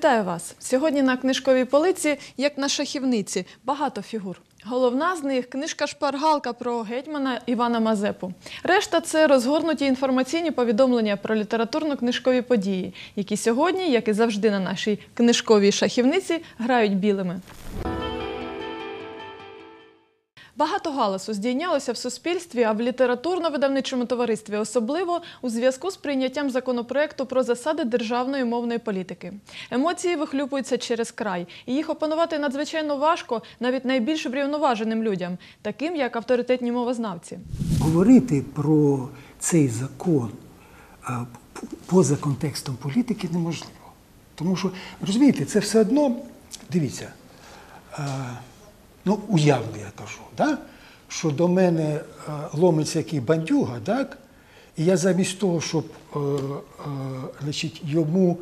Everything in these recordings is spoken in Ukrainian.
Вітаю вас! Сьогодні на книжковій полиці, як на шахівниці, багато фігур. Головна з них книжка Шпаргалка про гетьмана Івана Мазепу. Решта це розгорнуті інформаційні повідомлення про літературно-книжкові події, які сьогодні, як і завжди на нашій книжковій шахівниці, грають білими. Багато галасу здійнялося в суспільстві, а в літературно-видавничому товаристві особливо у зв'язку з прийняттям законопроекту про засади державної мовної політики. Емоції вихлюпуються через край, і їх опанувати надзвичайно важко навіть найбільш врівноваженим людям, таким як авторитетні мовознавці. Говорити про цей закон поза контекстом політики неможливо. Тому що, розумієте, це все одно, дивіться, ну, уявно я кажу, да? що до мене а, ломиться який бандюга, так? і я замість того, щоб е, е, значить, йому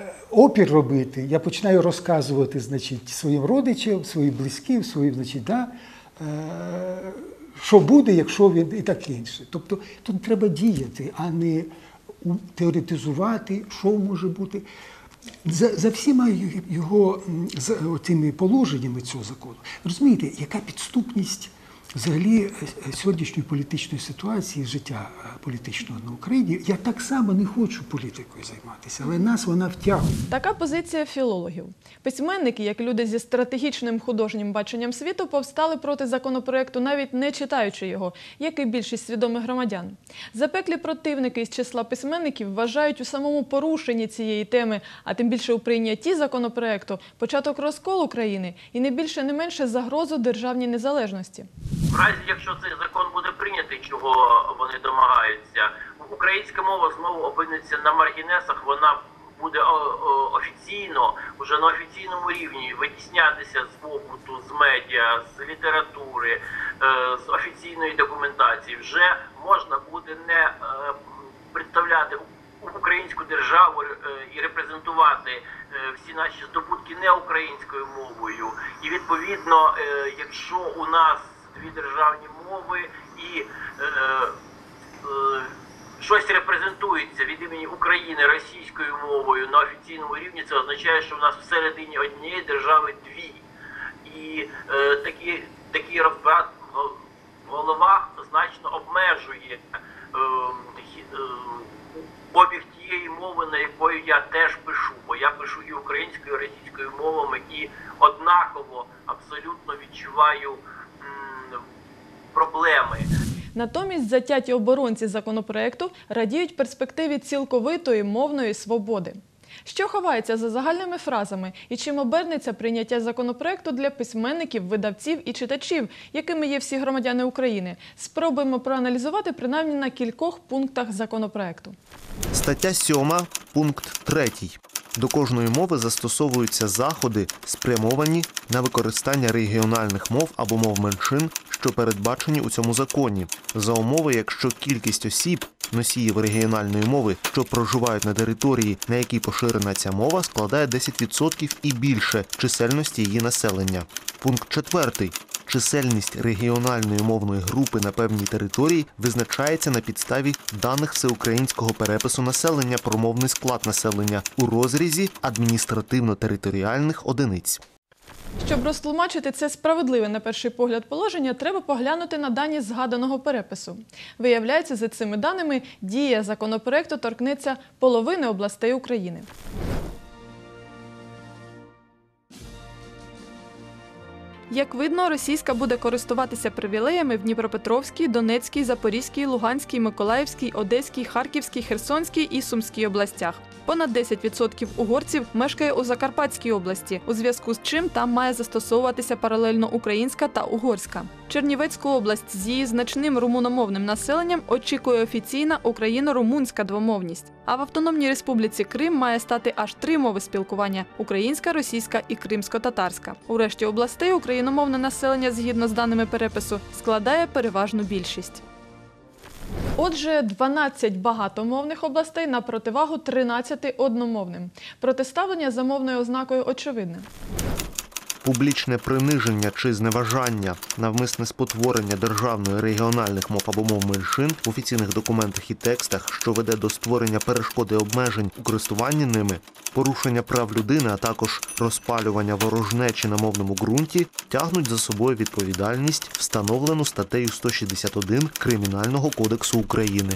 е, опір робити, я починаю розказувати значить, своїм родичам, своїм близьким, своїм, значить, да, е, що буде, якщо він і таке інше. Тобто тут треба діяти, а не теоретизувати, що може бути. За, за всіма його за, тими положеннями цього закону, розумієте, яка підступність взагалі е, сьогоднішньої політичної ситуації, життя е, політичного на Україні. Я так само не хочу політикою займатися, але нас вона втягує. Така позиція філологів. Письменники, як люди зі стратегічним художнім баченням світу, повстали проти законопроекту, навіть не читаючи його, як і більшість свідомих громадян. Запеклі противники із числа письменників вважають у самому порушенні цієї теми, а тим більше у прийнятті законопроекту, початок розколу країни і не більше не менше загрозу державній незалежності. В разі, якщо цей закон буде прийнятий, чого вони домагаються, українська мова знову опиниться на маргінесах. Вона буде офіційно, вже на офіційному рівні витіснятися з побуту, з медіа, з літератури, е, з офіційної документації. Вже можна буде не е, представляти українську державу е, і репрезентувати всі наші здобутки не українською мовою. І відповідно, якщо у нас дві державні мови і е, е, щось репрезентується від імені України російською мовою на офіційному рівні, це означає, що в нас всередині однієї держави дві. І е, такі, такий розбрат в головах значно обмежує е, хі- е, обіг тієї мови, на якої я теж пишу, бо я пишу і українською, і російською мовами, і однаково абсолютно відчуваю м, проблеми. Натомість затяті оборонці законопроекту радіють перспективі цілковитої мовної свободи. Що ховається за загальними фразами і чим обернеться прийняття законопроекту для письменників, видавців і читачів, якими є всі громадяни України? Спробуємо проаналізувати принаймні на кількох пунктах законопроекту. Стаття 7, пункт 3. До кожної мови застосовуються заходи, спрямовані на використання регіональних мов або мов меншин, що передбачені у цьому законі, за умови, якщо кількість осіб, носіїв регіональної мови, що проживають на території, на якій поширена ця мова, складає 10% і більше чисельності її населення. Пункт 4. Чисельність регіональної мовної групи на певній території визначається на підставі даних всеукраїнського перепису населення про мовний склад населення у розрізі адміністративно-територіальних одиниць. Щоб розтлумачити це справедливе на перший погляд положення, треба поглянути на дані згаданого перепису. Виявляється, за цими даними дія законопроекту торкнеться половини областей України. Як видно, російська буде користуватися привілеями в Дніпропетровській, Донецькій, Запорізькій, Луганській, Миколаївській, Одеській, Харківській, Херсонській і Сумській областях. Понад 10% угорців мешкає у Закарпатській області, у зв'язку з чим там має застосовуватися паралельно українська та угорська. Чернівецьку область з її значним румуномовним населенням очікує офіційна україно-румунська двомовність. А в Автономній Республіці Крим має стати аж три мови спілкування: українська, російська і кримсько-татарська. У решті областей україномовне населення, згідно з даними перепису, складає переважну більшість. Отже, 12 багатомовних областей на противагу 13 одномовним. Протиставлення за мовною ознакою очевидне. Публічне приниження чи зневажання, навмисне спотворення державної регіональних мов або мов меншин в офіційних документах і текстах, що веде до створення перешкоди обмежень у користуванні ними, порушення прав людини, а також розпалювання ворожнечі на мовному ґрунті, тягнуть за собою відповідальність, встановлену статтею 161 Кримінального кодексу України.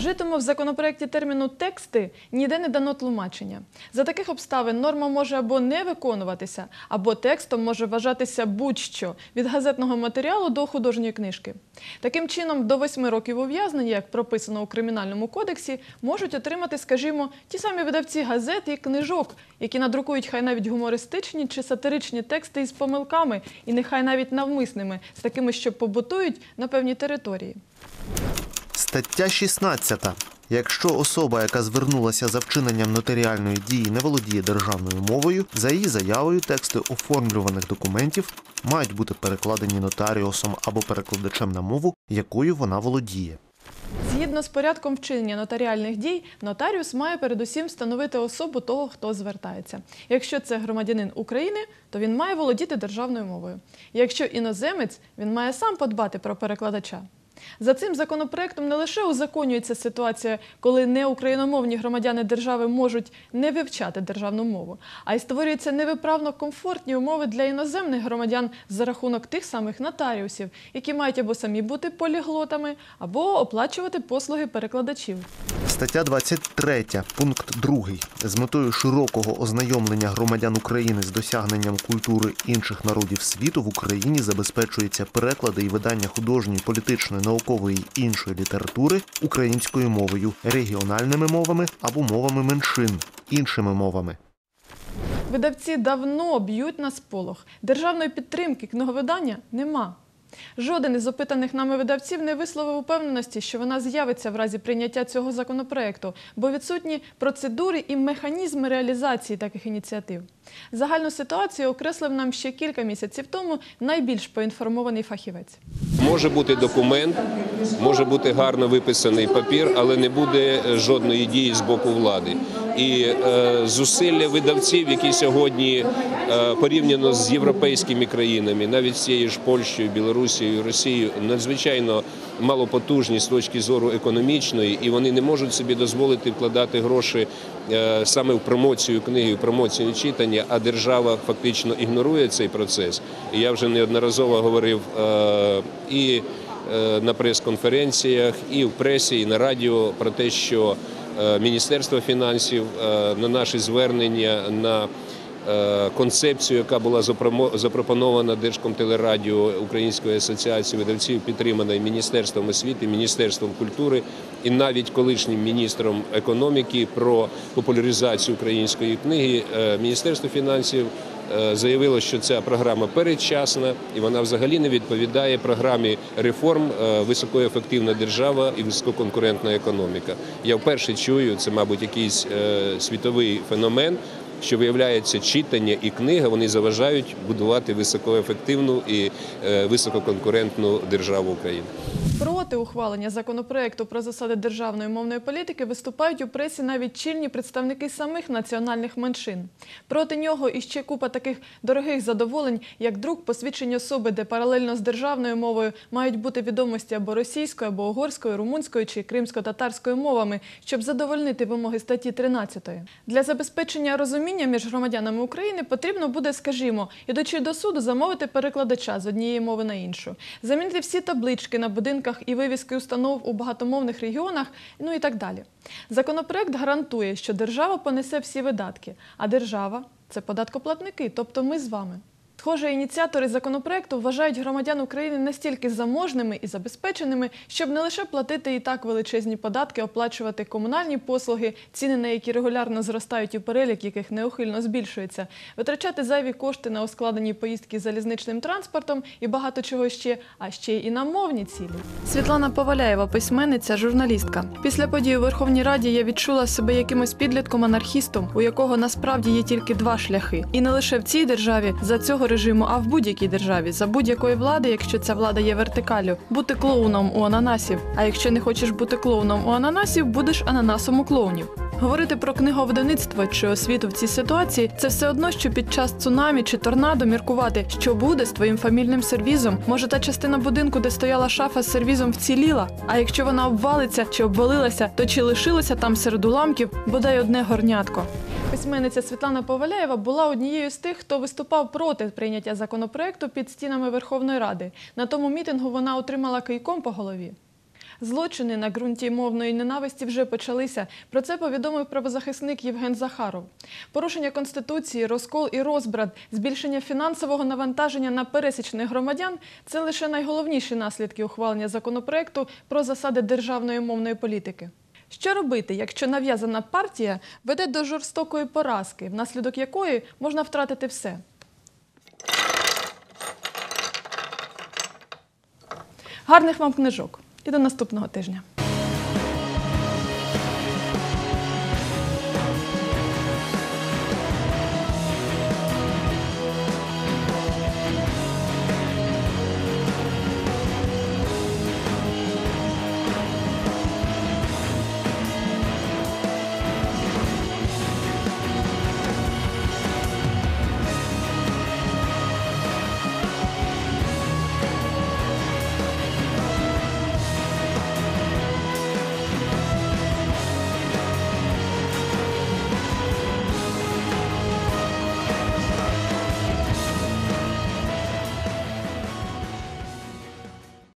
Вжитому в законопроекті терміну тексти ніде не дано тлумачення. За таких обставин норма може або не виконуватися, або текстом може вважатися будь-що від газетного матеріалу до художньої книжки. Таким чином, до восьми років ув'язнення, як прописано у кримінальному кодексі, можуть отримати, скажімо, ті самі видавці газет і книжок, які надрукують хай навіть гумористичні чи сатиричні тексти із помилками, і нехай навіть навмисними, з такими, що побутують на певній території. Стаття 16. Якщо особа, яка звернулася за вчиненням нотаріальної дії, не володіє державною мовою, за її заявою тексти оформлюваних документів мають бути перекладені нотаріусом або перекладачем на мову, якою вона володіє. Згідно з порядком вчинення нотаріальних дій, нотаріус має передусім встановити особу того, хто звертається. Якщо це громадянин України, то він має володіти державною мовою. Якщо іноземець, він має сам подбати про перекладача. За цим законопроектом не лише узаконюється ситуація, коли неукраїномовні громадяни держави можуть не вивчати державну мову, а й створюються невиправно комфортні умови для іноземних громадян за рахунок тих самих нотаріусів, які мають або самі бути поліглотами, або оплачувати послуги перекладачів. Стаття 23, пункт 2. З метою широкого ознайомлення громадян України з досягненням культури інших народів світу в Україні забезпечується переклади і видання художньої, політичної, наукової іншої літератури українською мовою, регіональними мовами або мовами меншин, іншими мовами. Видавці давно б'ють на сполох. Державної підтримки книговидання нема. Жоден із опитаних нами видавців не висловив упевненості, що вона з'явиться в разі прийняття цього законопроекту, бо відсутні процедури і механізми реалізації таких ініціатив. Загальну ситуацію окреслив нам ще кілька місяців тому найбільш поінформований фахівець. Може бути документ, може бути гарно виписаний папір, але не буде жодної дії з боку влади. І е, зусилля видавців, які сьогодні е, порівняно з європейськими країнами, навіть з цією ж Польщею, Білорусією, Росією, надзвичайно малопотужні з точки зору економічної, і вони не можуть собі дозволити вкладати гроші е, саме в промоцію книги, в промоцію читання, а держава фактично ігнорує цей процес. Я вже неодноразово говорив і на прес-конференціях, і в пресі, і на радіо про те, що е, Міністерство фінансів е, на наші звернення на е, концепцію, яка була запропонована Держкомтелерадіо Української асоціації видавців, підтримана Міністерством освіти, Міністерством культури і навіть колишнім міністром економіки про популяризацію української книги. Міністерство фінансів заявило, що ця програма передчасна і вона взагалі не відповідає програмі реформ е, високоефективна держава і висококонкурентна економіка. Я вперше чую, це, мабуть, якийсь е, світовий феномен. Що виявляється, читання і книга вони заважають будувати високоефективну і е, висококонкурентну державу України. Проти ухвалення законопроекту про засади державної мовної політики виступають у пресі навіть чільні представники самих національних меншин. Проти нього іще купа таких дорогих задоволень, як друк посвідчення особи, де паралельно з державною мовою мають бути відомості або російською, або угорською, румунською чи кримсько-татарською мовами, щоб задовольнити вимоги статті 13. Для забезпечення розуміння між громадянами України потрібно буде, скажімо, ідучи до суду, замовити перекладача з однієї мови на іншу, замінити всі таблички на будинках і вивіски установ у багатомовних регіонах, ну і так далі. Законопроект гарантує, що держава понесе всі видатки, а держава це податкоплатники, тобто ми з вами. Схоже, ініціатори законопроекту вважають громадян України настільки заможними і забезпеченими, щоб не лише платити і так величезні податки, оплачувати комунальні послуги, ціни на які регулярно зростають і перелік яких неухильно збільшується, витрачати зайві кошти на ускладені поїздки залізничним транспортом і багато чого ще, а ще й на мовні цілі. Світлана Поваляєва, письменниця, журналістка. Після подій у Верховній Раді я відчула себе якимось підлітком-анархістом, у якого насправді є тільки два шляхи. І не лише в цій державі за цього режиму, а в будь-якій державі за будь-якої влади, якщо ця влада є вертикалю, бути клоуном у ананасів. А якщо не хочеш бути клоуном у ананасів, будеш ананасом у клоунів. Говорити про книговидавництво чи освіту в цій ситуації це все одно, що під час цунамі чи торнадо міркувати, що буде з твоїм фамільним сервізом. Може, та частина будинку, де стояла шафа з сервізом, вціліла. А якщо вона обвалиться чи обвалилася, то чи лишилося там серед уламків бодай одне горнятко. Письменниця Світлана Поваляєва була однією з тих, хто виступав проти прийняття законопроекту під стінами Верховної Ради. На тому мітингу вона отримала кийком по голові. Злочини на ґрунті мовної ненависті вже почалися. Про це повідомив правозахисник Євген Захаров. Порушення конституції, розкол і розбрат, збільшення фінансового навантаження на пересічних громадян це лише найголовніші наслідки ухвалення законопроекту про засади державної мовної політики. Що робити, якщо нав'язана партія веде до жорстокої поразки, внаслідок якої можна втратити все? Гарних вам книжок і до наступного тижня.